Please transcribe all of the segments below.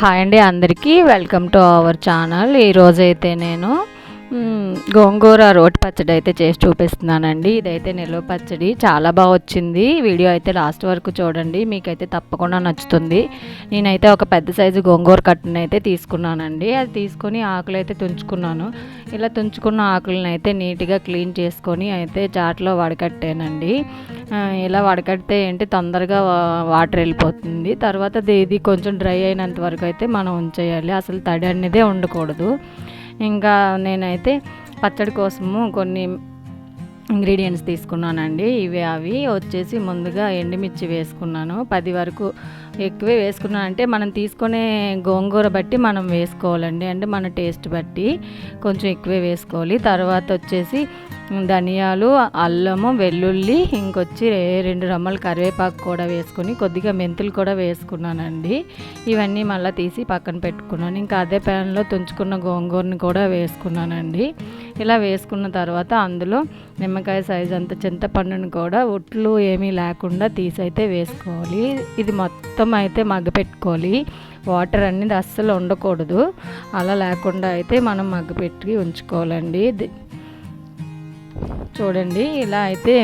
Hi అండి అందరికీ welcome to our channel. ఈరోజైతే నేను గోంగూర రోటి పచ్చడి అయితే చేసి చూపిస్తున్నానండి. ఇదైతే నిల్వ పచ్చడి. చాలా బాగా వచ్చింది. వీడియో అయితే లాస్ట్ వరకు చూడండి. మీకైతే తప్పకుండా నచ్చుతుంది. నేనైతే ఒక పెద్ద సైజు గోంగూర కట్టును అయితే తీసుకున్నానండి. అది తీసుకొని ఆకులు అయితే తుంచుకున్నాను. ఇలా తుంచుకున్న ఆకులను అయితే నీట్గా క్లీన్ చేసుకొని అయితే చాట్లో వడకట్టానండి. ఇలా వడకడితే ఏంటి? తొందరగా వాటర్ వెళ్ళిపోతుంది. తర్వాత ఇది కొంచెం డ్రై అయినంత వరకు అయితే మనం ఉంచేయాలి. అసలు తడి అనేదే ఉండకూడదు. ఇంకా నేనైతే పచ్చడి కోసము కొన్ని ఇంగ్రీడియంట్స్ తీసుకున్నానండి. ఇవి అవి వచ్చేసి ముందుగా ఎండుమిర్చి వేసుకున్నాను. పది వరకు ఎక్కువే వేసుకున్నాను. అంటే మనం తీసుకునే గోంగూర బట్టి మనం వేసుకోవాలండి. అంటే మన టేస్ట్ బట్టి కొంచెం ఎక్కువే వేసుకోవాలి. తర్వాత వచ్చేసి ధనియాలు అల్లము వెల్లుల్లి ఇంకొచ్చి రెండు రమ్మలు కరివేపాకు కూడా వేసుకొని కొద్దిగా మెంతులు కూడా వేసుకున్నానండి. ఇవన్నీ మళ్ళీ తీసి పక్కన పెట్టుకున్నాను. ఇంకా అదే ప్యాన్లో తుంచుకున్న గోంగూరని కూడా వేసుకున్నానండి. ఇలా వేసుకున్న తర్వాత అందులో నిమ్మకాయ సైజ్ అంత చింతపండుని కూడా ఉట్లు ఏమీ లేకుండా తీసి అయితే వేసుకోవాలి. ఇది మొత్తం అయితే మగ్గపెట్టుకోవాలి. వాటర్ అనేది అస్సలు ఉండకూడదు. అలా లేకుండా అయితే మనం మగ్గపెట్టి ఉంచుకోవాలండి. చూడండి ఇలా అయితే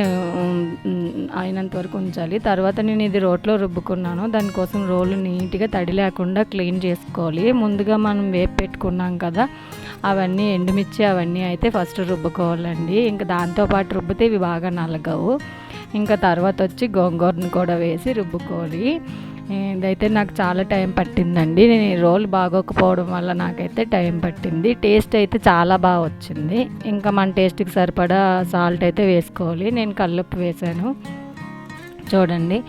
అయినంత వరకు ఉంచాలి. తర్వాత నేను ఇది రోట్లో రుబ్బుకున్నాను. దానికోసం రోలు నీట్గా తడి లేకుండా క్లీన్ చేసుకోవాలి. ముందుగా మనం వేపు పెట్టుకున్నాం కదా అవన్నీ ఎండుమిర్చి అవన్నీ అయితే ఫస్ట్ రుబ్బుకోవాలండి. ఇంకా దాంతోపాటు రుబ్బితే ఇవి బాగా నలగవు. ఇంకా తర్వాత వచ్చి గోంగూరను కూడా వేసి రుబ్బుకోవాలి. ఇదైతే నాకు చాలా టైం పట్టిందండి. నేను ఈ రోల్ బాగోకపోవడం వల్ల నాకైతే టైం పట్టింది. టేస్ట్ అయితే చాలా బాగా వచ్చింది. ఇంకా మన టేస్ట్కి సరిపడా సాల్ట్ అయితే వేసుకోవాలి. నేను కల్లుప్పు వేసాను. చూడండి.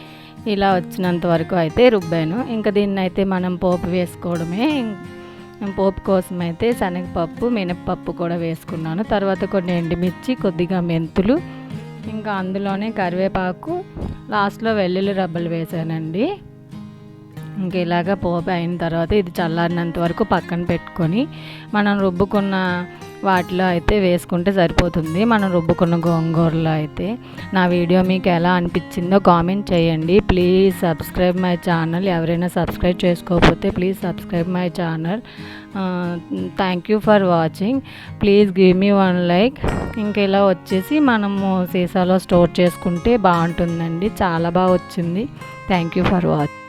ఇలా వచ్చినంత వరకు అయితే రుబ్బాను. ఇంకా దీన్ని అయితే మనం పోపు వేసుకోవడమే. పోపు కోసం అయితే శనగపప్పు మినప్పప్పు కూడా వేసుకున్నాను. తర్వాత కొన్ని ఎండుమిర్చి కొద్దిగా మెంతులు ఇంకా అందులోనే కరివేపాకు లాస్ట్లో వెల్లుల్లి రబ్బలు వేసానండి. ఇంక ఇలాగ పోపు అయిన తర్వాత ఇది చల్లారినంత వరకు పక్కన పెట్టుకొని మనం రుబ్బుకున్న వాటిలో అయితే వేసుకుంటే సరిపోతుంది. మనం రుబ్బుకున్న గోంగూరలో అయితే. నా వీడియో మీకు ఎలా అనిపించిందో కామెంట్ చేయండి. Please subscribe my channel. ఎవరైనా సబ్స్క్రైబ్ చేసుకోకపోతే please subscribe my channel. Thank you for watching. Please give me one like. ఇంక ఇలా వచ్చేసి మనము సీసాలో స్టోర్ చేసుకుంటే బాగుంటుందండి. చాలా బాగా వచ్చింది. Thank you for watching